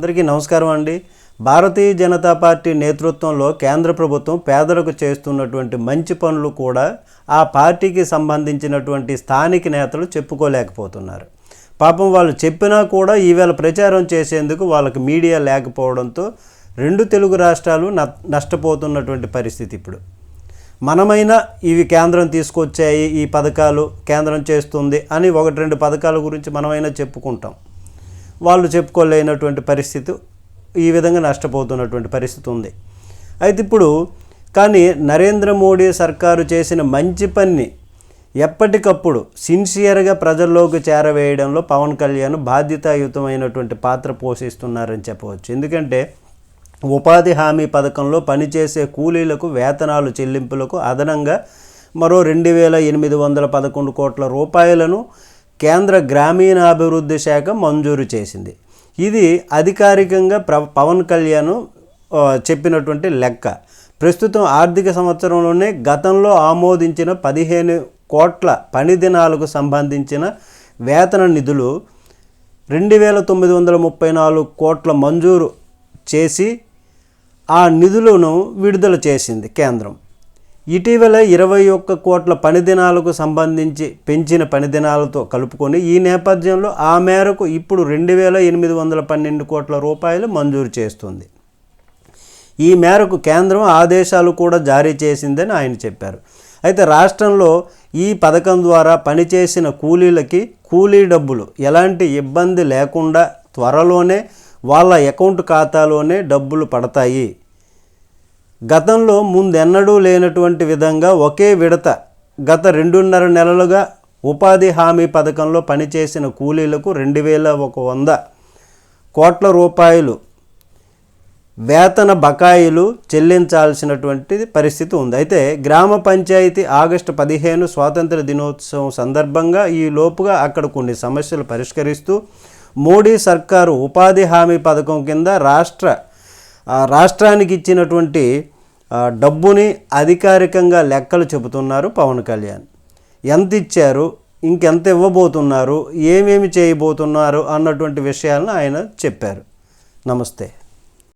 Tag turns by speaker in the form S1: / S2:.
S1: అందరికీ నమస్కారం అండి. భారతీయ జనతా పార్టీ నేతృత్వంలో కేంద్ర ప్రభుత్వం పేదలకు చేస్తున్నటువంటి మంచి పనులు కూడా ఆ పార్టీకి సంబంధించినటువంటి స్థానిక నేతలు చెప్పుకోలేకపోతున్నారు. పాపం వాళ్ళు చెప్పినా కూడా ఈవేళ ప్రచారం చేసేందుకు వాళ్ళకి మీడియా లేకపోవడంతో రెండు తెలుగు రాష్ట్రాలు న- నష్టపోతున్నటువంటి పరిస్థితి ఇప్పుడు. మనమైనా ఇవి కేంద్రం తీసుకొచ్చాయి ఈ పథకాలు కేంద్రం చేస్తుంది అని ఒకటి రెండు పథకాల గురించి మనమైనా చెప్పుకుంటాం. వాళ్ళు చెప్పుకోలేనటువంటి పరిస్థితి ఈ విధంగా నష్టపోతున్నటువంటి పరిస్థితి ఉంది. అయితే ఇప్పుడు కానీ నరేంద్ర మోడీ సర్కారు చేసిన మంచి పని ఎప్పటికప్పుడు సిన్సియర్గా ప్రజల్లోకి చేరవేయడంలో పవన్ కళ్యాణ్ బాధ్యతాయుతమైనటువంటి పాత్ర పోషిస్తున్నారని చెప్పవచ్చు. ఎందుకంటే ఉపాధి హామీ పథకంలో పనిచేసే కూలీలకు వేతనాలు చెల్లింపులకు అదనంగా మరో రెండు వేల ఎనిమిది వందల పదకొండు కోట్ల రూపాయలను కేంద్ర గ్రామీణాభివృద్ధి శాఖ మంజూరు చేసింది. ఇది అధికారికంగా ప్ర పవన్ కళ్యాణ్ చెప్పినటువంటి లెక్క. ప్రస్తుతం ఆర్థిక సంవత్సరంలోనే గతంలో ఆమోదించిన పదిహేను కోట్ల పని దినాలకు సంబంధించిన వేతన నిధులు రెండు వేల తొమ్మిది వందల ముప్పై నాలుగు కోట్ల మంజూరు చేసి ఆ నిధులను విడుదల చేసింది కేంద్రం. ఇటీవల ఇరవై ఒక్క కోట్ల పనిదినాలకు సంబంధించి పెంచిన పనిదినాలతో కలుపుకొని ఈ నేపథ్యంలో ఆ మేరకు ఇప్పుడు రెండు వేల ఎనిమిది వందల పన్నెండు కోట్ల రూపాయలు మంజూరు చేస్తుంది. ఈ మేరకు కేంద్రం ఆదేశాలు కూడా జారీ చేసిందని ఆయన చెప్పారు. అయితే రాష్ట్రంలో ఈ పథకం ద్వారా పనిచేసిన కూలీలకి కూలీ డబ్బులు ఎలాంటి ఇబ్బంది లేకుండా త్వరలోనే వాళ్ళ అకౌంట్ ఖాతాలోనే డబ్బులు పడతాయి. గతంలో ముందెన్నడూ లేనటువంటి విధంగా ఒకే విడత గత రెండున్నర నెలలుగా ఉపాధి హామీ పథకంలో పనిచేసిన కూలీలకు రెండు వేల ఒక వంద కోట్ల రూపాయలు వేతన బకాయిలు చెల్లించాల్సినటువంటి పరిస్థితి ఉంది. అయితే గ్రామ పంచాయతీ ఆగస్టు పదిహేను స్వాతంత్ర దినోత్సవం సందర్భంగా ఈ లోపుగా అక్కడ కొన్ని సమస్యలు పరిష్కరిస్తూ మోడీ సర్కారు ఉపాధి హామీ పథకం కింద రాష్ట్ర రాష్ట్రానికి ఇచ్చినటువంటి డబ్బుని అధికారికంగా లెక్కలు చెబుతున్నారు పవన్ కళ్యాణ్. ఎంత ఇచ్చారు ఇంకెంత ఇవ్వబోతున్నారు ఏమేమి చేయబోతున్నారు అన్నటువంటి విషయాలను ఆయన చెప్పారు. నమస్తే.